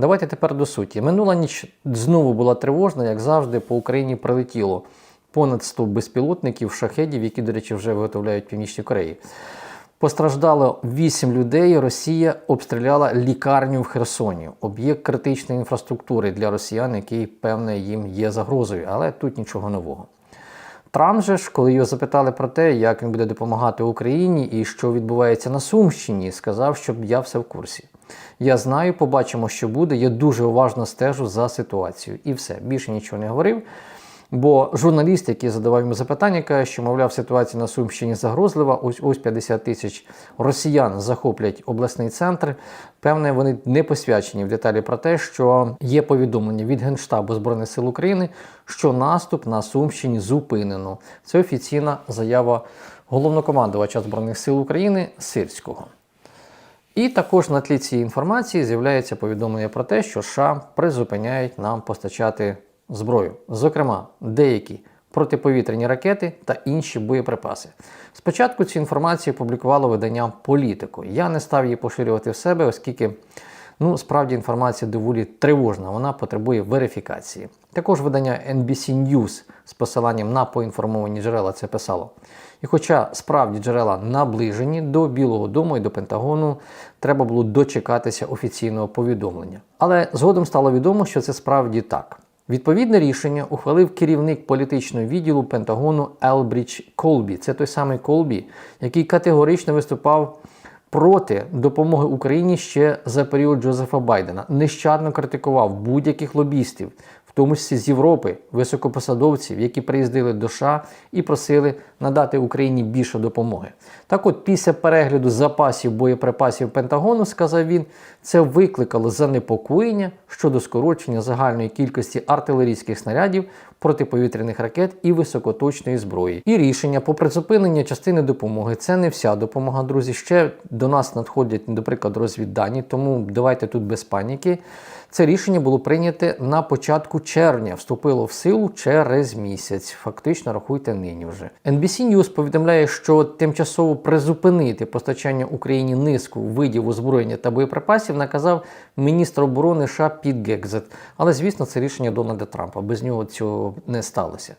Давайте тепер до суті. Минула ніч знову була тривожна, як завжди, по Україні прилетіло понад 100 безпілотників, шахедів, які, до речі, вже виготовляють в Північній Кореї. Постраждало 8 людей. Росія обстріляла лікарню в Херсоні, об'єкт критичної інфраструктури для росіян, який, певне, їм є загрозою, але тут нічого нового. Трамп же ж, коли його запитали про те, як він буде допомагати Україні і що відбувається на Сумщині, сказав, щоб я все в курсі. Я знаю, побачимо, що буде. Я дуже уважно стежу за ситуацією. І все. Більше нічого не говорив. Бо журналіст, який задавав йому запитання, каже, що, мовляв, ситуація на Сумщині загрозлива. Ось ось 50 тисяч росіян захоплять обласний центр. Певне, вони не посвячені в деталі про те, що є повідомлення від Генштабу Збройних сил України, що наступ на Сумщині зупинено. Це офіційна заява головнокомандувача Збройних сил України Сирського. І також на тлі цієї інформації з'являється повідомлення про те, що США призупиняють нам постачати зброю, зокрема, деякі протиповітряні ракети та інші боєприпаси. Спочатку цю інформацію публікувало видання Політико. Я не став її поширювати в себе, оскільки ну, справді інформація доволі тривожна, вона потребує верифікації. Також видання NBC News з посиланням на поінформовані джерела це писало. І хоча справді джерела наближені до Білого Дому і до Пентагону, треба було дочекатися офіційного повідомлення. Але згодом стало відомо, що це справді так. Відповідне рішення ухвалив керівник політичного відділу Пентагону Елбрідж Колбі. Це той самий Колбі, який категорично виступав проти допомоги Україні ще за період Джозефа Байдена. Нещадно критикував будь-яких лобістів, в тому числі з Європи, високопосадовців, які приїздили до США і просили надати Україні більше допомоги. Так от, після перегляду запасів боєприпасів Пентагону, сказав він, це викликало занепокоєння щодо скорочення загальної кількості артилерійських снарядів, протиповітряних ракет і високоточної зброї. І рішення по призупиненню частини допомоги це не вся допомога, друзі. Ще до нас надходять, наприклад, розвіддані, тому давайте тут без паніки. Це рішення було прийняте на початку червня, вступило в силу через місяць. Фактично, рахуйте нині вже. NBC News повідомляє, що тимчасово призупинити постачання Україні низку видів озброєння та боєприпасів наказав міністр оборони США Піт Гекзет. Але звісно, це рішення Дональда Трампа. Без нього цього не сталося.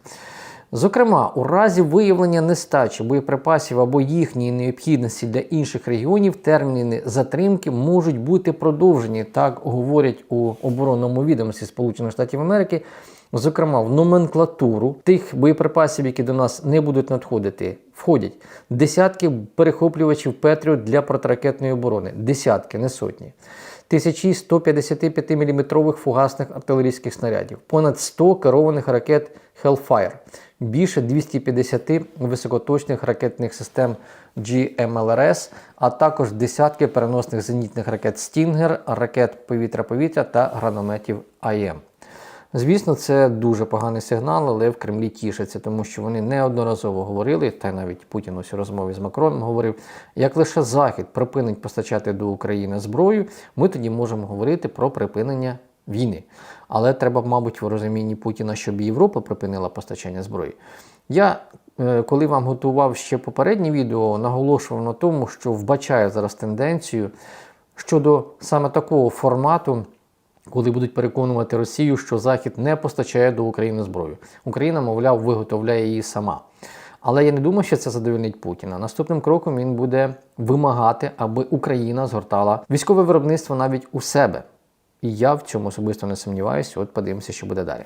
Зокрема, у разі виявлення нестачі боєприпасів або їхньої необхідності для інших регіонів терміни затримки можуть бути продовжені, так говорять у оборонному відомості Сполучених Штатів Америки. Зокрема, в номенклатуру тих боєприпасів, які до нас не будуть надходити, входять десятки перехоплювачів Петріот для протиракетної оборони, десятки, не сотні. Тисячі 155 мм фугасних артилерійських снарядів, понад 100 керованих ракет Hellfire, більше 250 високоточних ракетних систем GMLRS, а також десятки переносних зенітних ракет Stinger, ракет повітря-повітря та гранометів АЕМ. Звісно, це дуже поганий сигнал, але в Кремлі тішаться, тому що вони неодноразово говорили, та навіть Путін ось у розмові з Макроном говорив, як лише Захід припинить постачати до України зброю, ми тоді можемо говорити про припинення війни. Але треба, мабуть, в розумінні Путіна, щоб Європа припинила постачання зброї. Я, е, коли вам готував ще попереднє відео, наголошував на тому, що вбачаю зараз тенденцію щодо саме такого формату коли будуть переконувати Росію, що Захід не постачає до України зброю. Україна, мовляв, виготовляє її сама. Але я не думаю, що це задовольнить Путіна. Наступним кроком він буде вимагати, аби Україна згортала військове виробництво навіть у себе. І я в цьому особисто не сумніваюся. От подивимося, що буде далі.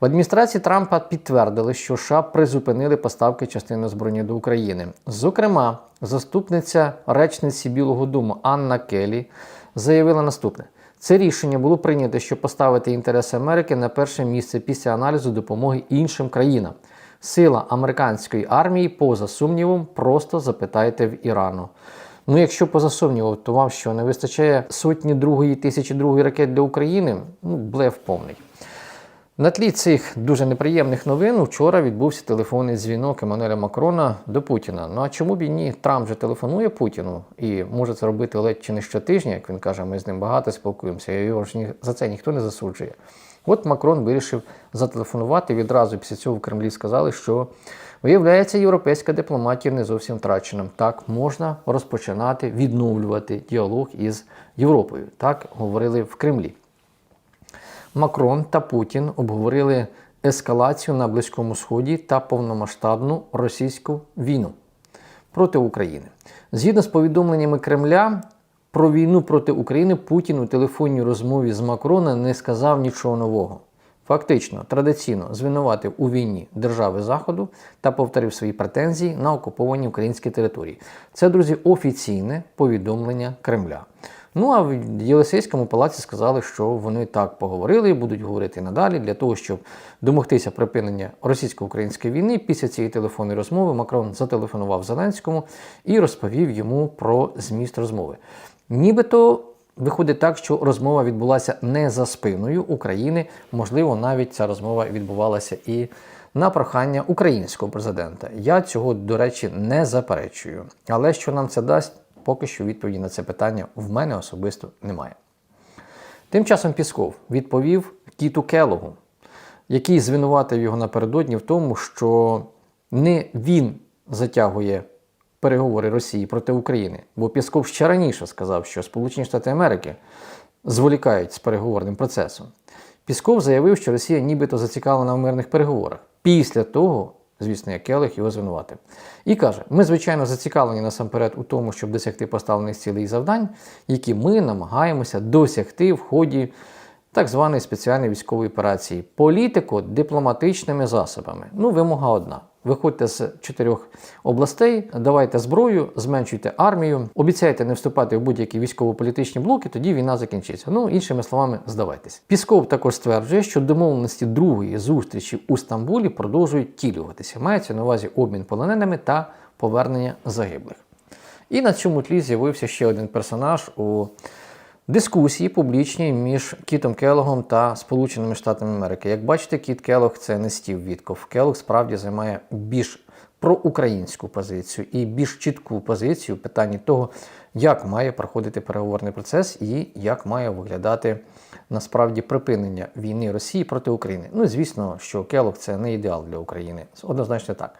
В адміністрації Трампа підтвердили, що США призупинили поставки частини озброєння до України. Зокрема, заступниця речниці Білого Дому Анна Келі заявила наступне. Це рішення було прийнято, щоб поставити інтереси Америки на перше місце після аналізу допомоги іншим країнам. Сила американської армії, поза сумнівом, просто запитайте в Ірану. Ну, якщо поза сумнівом, то вам що не вистачає сотні другої тисячі другої ракет для України, ну, блеф повний. На тлі цих дуже неприємних новин вчора відбувся телефонний дзвінок Еммануеля Макрона до Путіна. Ну а чому б і ні? Трамп же телефонує Путіну і може це робити ледь чи не щотижня, як він каже, ми з ним багато спілкуємося, його ж ні, за це ніхто не засуджує. От Макрон вирішив зателефонувати. Відразу після цього в Кремлі сказали, що виявляється, європейська дипломатія не зовсім втрачена. Так можна розпочинати відновлювати діалог із Європою. Так говорили в Кремлі. Макрон та Путін обговорили ескалацію на Близькому Сході та повномасштабну російську війну проти України. Згідно з повідомленнями Кремля, про війну проти України Путін у телефонній розмові з Макрона не сказав нічого нового. Фактично, традиційно звинуватив у війні держави Заходу та повторив свої претензії на окуповані українські території. Це, друзі, офіційне повідомлення Кремля. Ну а в Єлисейському палаці сказали, що вони так поговорили і будуть говорити надалі для того, щоб домогтися припинення російсько-української війни. Після цієї телефонної розмови Макрон зателефонував Зеленському і розповів йому про зміст розмови. Нібито виходить так, що розмова відбулася не за спиною України. Можливо, навіть ця розмова відбувалася і на прохання українського президента. Я цього, до речі, не заперечую. Але що нам це дасть, поки що відповіді на це питання в мене особисто немає. Тим часом Пісков відповів Кіту Келогу, який звинуватив його напередодні в тому, що не він затягує переговори Росії проти України, бо Пісков ще раніше сказав, що Сполучені Штати Америки зволікають з переговорним процесом. Пісков заявив, що Росія нібито зацікавлена в мирних переговорах. Після того, звісно, як Келих, його звинуватив. І каже: ми, звичайно, зацікавлені насамперед у тому, щоб досягти поставлених цілей і завдань, які ми намагаємося досягти в ході так званої спеціальної військової операції. Політико-дипломатичними засобами. Ну, вимога одна. Виходьте з чотирьох областей, давайте зброю, зменшуйте армію, обіцяйте не вступати в будь-які військово-політичні блоки, тоді війна закінчиться. Ну, іншими словами, здавайтесь. Пісков також стверджує, що домовленості другої зустрічі у Стамбулі продовжують втілюватися. Мається на увазі обмін полоненими та повернення загиблих. І на цьому тлі з'явився ще один персонаж у дискусії публічній між Кітом Келогом та Сполученими Штатами Америки. Як бачите, Кіт Келог це не Стів Вітков. Келог справді займає більш проукраїнську позицію і більш чітку позицію в питанні того, як має проходити переговорний процес і як має виглядати насправді припинення війни Росії проти України. Ну звісно, що Келог це не ідеал для України. Однозначно так.